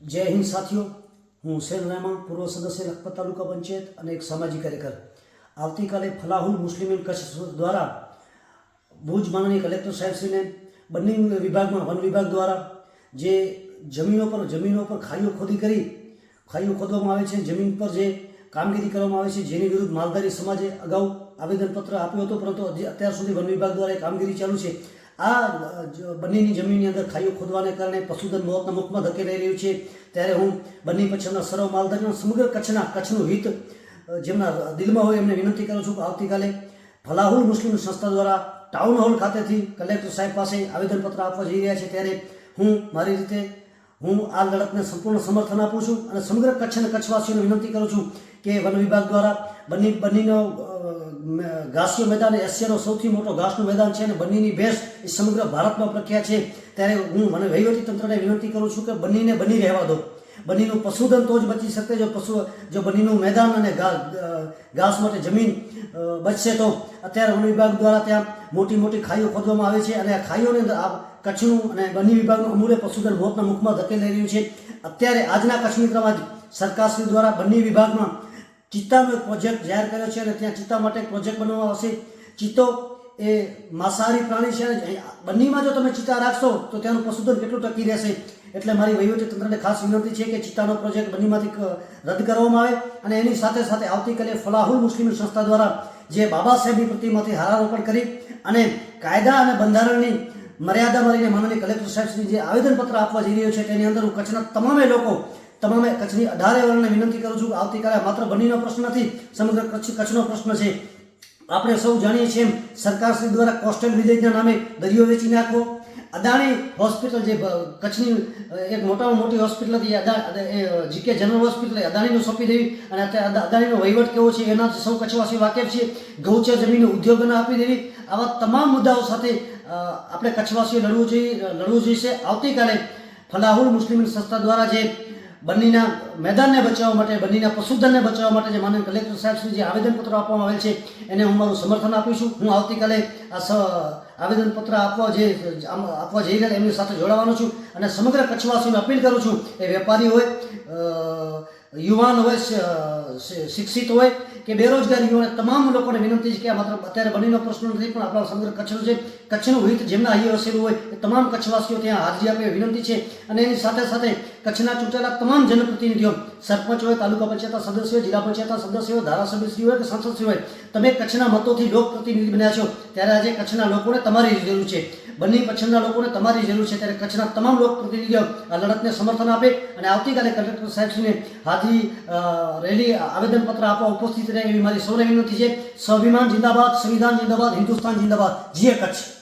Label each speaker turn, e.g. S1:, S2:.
S1: જય હિન્દ સાથીઓ. હું હુસેન રહેમાન, પૂર્વ સદસ્ય લખપત તાલુકા પંચાયત અને એક સામાજિક કાર્યકર. આવતીકાલે ફલાહુલ મુસ્લિમીન કચ્છ દ્વારા ભુજ માનનીય કલેક્ટર સાહેબશ્રીને બંને વિભાગમાં, વન વિભાગ દ્વારા જે જમીનો પર જમીનો પર ખાઈઓ ખોદી કરી, ખાઈઓ ખોદવામાં આવે છે, જમીન પર જે કામગીરી કરવામાં આવે છે, જેની વિરુદ્ધ માલધારી સમાજે અગાઉ આવેદનપત્ર આપ્યો હતો, પરંતુ અત્યાર સુધી વન વિભાગ દ્વારા કામગીરી ચાલુ છે. આ બંનેની જમીનની અંદર ખાઈઓ ખોદવાને કારણે પશુધન મોતના મુખમાં ધકેલાઈ રહ્યું છે. ત્યારે હું બંને પછીના સર્વ માલધારીઓ સમગ્ર કચ્છના, કચ્છનું હિત જેમના દિલમાં હોય એમને વિનંતી કરું છું કે આવતીકાલે ફલાહુલ મુસ્લિમ સંસ્થા દ્વારા ટાઉન હોલ ખાતેથી કલેક્ટર સાહેબ પાસે આવેદનપત્ર આપવા જઈ રહ્યા છે. ત્યારે હું મારી રીતે, હું આ લડતને સંપૂર્ણ સમર્થન આપું છું અને સમગ્ર કચ્છ અને કચ્છવાસીઓને વિનંતી કરું છું કે વન વિભાગ દ્વારા બંને, બંનેનો ઘાસિયો મેદાન એશિયાનો સૌથી મોટો ઘાસનું મેદાન છે અને બંનેની ભેંસ એ સમગ્ર ભારતમાં પ્રખ્યાત છે. ત્યારે હું મને વહીવટી તંત્રને વિનંતી કરું છું કે બંનેને બની રહેવા દો. બંનેનું પશુધન તો જ બચી શકે, જો પશુ, જો બંનેનું મેદાન અને ઘાસ માટે જમીન બચશે તો અત્યારે વન વિભાગ દ્વારા ત્યાં મોટી મોટી ખાઈઓ ખોદવામાં આવે છે અને આ ખાઈઓની અંદર આ કચ્છનું અને બંને વિભાગનું અમૂલ્ય પશુધન મોતના મુખમાં ધકેલાઈ રહ્યું છે. અત્યારે આજના કચ્છ મિત્રમાં જ સરકારશ્રી દ્વારા બંને વિભાગમાં ચિત્તાનો એક પ્રોજેક્ટ જાહેર કર્યો છે અને ત્યાં ચિત્તા માટે એક પ્રોજેક્ટ બનાવવામાં આવશે. ચિત્તો એ માંસાહારી પ્રાણી છે બંનેમાં જો તમે ચિત્તા રાખશો, તો ત્યાંનું પશુધન કેટલું ટકી રહેશે? એટલે મારી વહીવટી તંત્રને ખાસ વિનંતી છે કે ચિત્તાનો પ્રોજેક્ટ બંનેમાંથી રદ કરવામાં આવે અને એની સાથે સાથે આવતીકાલે ફલાહુલ મુસ્લિમ સંસ્થા દ્વારા જે બાબા સાહેબની પ્રતિમાથી હારારોપણ કરી અને કાયદા અને બંધારણની મર્યાદા મારીને માનનીય કલેક્ટર સાહેબ જે આવેદનપત્ર આપવા જઈ રહ્યો છે, તેની અંદર હું કચ્છના તમામે લોકો તમામે કચ્છની અઢારે વર્ણને વિનંતી કરું છું કે આવતીકાલે માત્ર બનીનો પ્રશ્ન નથી, સમગ્ર કચ્છ કચ્છનો પ્રશ્ન છે. આપણે સૌ જાણીએ છીએ એમ સરકારશ્રી દ્વારા કોસ્ટલ વિલેજના નામે દરિયો વેચી નાખવો અદાણી હોસ્પિટલ જે કચ્છની એક મોટામાં મોટી હોસ્પિટલ હતી જીકે જનરલ હોસ્પિટલ અદાણીનું સોંપી દેવી. અને અત્યારે અદાણીનો વહીવટ કેવો છે એનાથી સૌ કચ્છવાસી વાકેફ છે. ગૌચર જમીન ઉદ્યોગોને આપી દેવી. આવા તમામ મુદ્દાઓ સાથે આપણે કચ્છવાસીઓ લડવું જોઈએ, લડવું જોઈશે. આવતીકાલે ફલાહુલ મુસ્લિમ સંસ્થા દ્વારા જે બંનેના મેદાનને બચાવવા માટે બન્નીના પશુધનને બચાવવા માટે જે માનનીય કલેક્ટર સાહેબ શ્રી જે આવેદનપત્ર આપવામાં આવેલ છે, એને હું મારું સમર્થન આપીશું હું આવતીકાલે આ સ, આવેદનપત્ર આપવા જે આપવા જઈ રહ્યા એમની સાથે જોડાવાનો છું અને સમગ્ર કચ્છવાસીઓને અપીલ કરું છું, એ વેપારી હોય યુવાન હોય શિક્ષિત હોય કે બેરોજગાર યુવાન તમામ લોકોને વિનંતી છે કે માત્ર અત્યારે બનીનો પ્રશ્ન નથી, પણ આપણા સમગ્ર કચ્છનું છે કચ્છનું હિત જેમના અહીં વસેલું હોય, એ તમામ કચ્છવાસીઓ ત્યાં હાજરી આપે વિનંતી છે. અને એની સાથે સાથે કચ્છના ચૂંટાયેલા તમામ જનપ્રતિનિધિઓ સરપંચ હોય તાલુકા પંચાયતના સદસ્ય હોય જિલ્લા પંચાયતના સદસ્ય હોય ધારાસભ્યશ્રી હોય કે સાંસદશ્રી હોય તમે કચ્છના મતોથી લોકપ્રતિનિધિ બન્યા છો ત્યારે આજે કચ્છના લોકોને તમારી જરૂર છે. બંને પછીના લોકોને તમારી જરૂર છે ત્યારે કચ્છના તમામ લોકપ્રતિનિધિઓ આ લડતને સમર્થન આપે અને આવતીકાલે કલેક્ટર સાહેબશ્રીને અ, રેલી આવેદનપત્ર આપવા ઉપસ્થિત રહે એવી મારી સૌને વિનંતી છે. સ્વાભિમાન જિંદાબાદ સંવિધાન જિંદાબાદ હિન્દુસ્તાન જિંદાબાદ. જીએ કચ્છ.